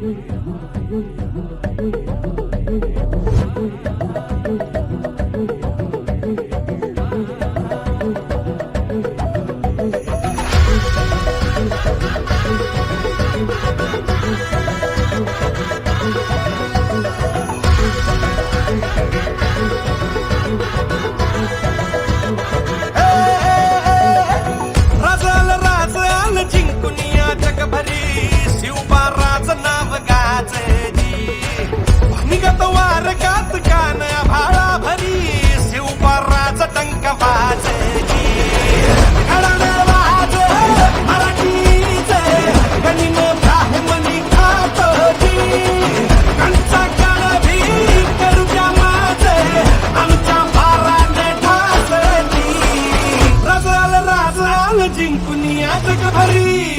Wonder, wonder. जिंकून या जगभरी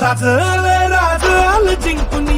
రాజు రాజాల జింకుని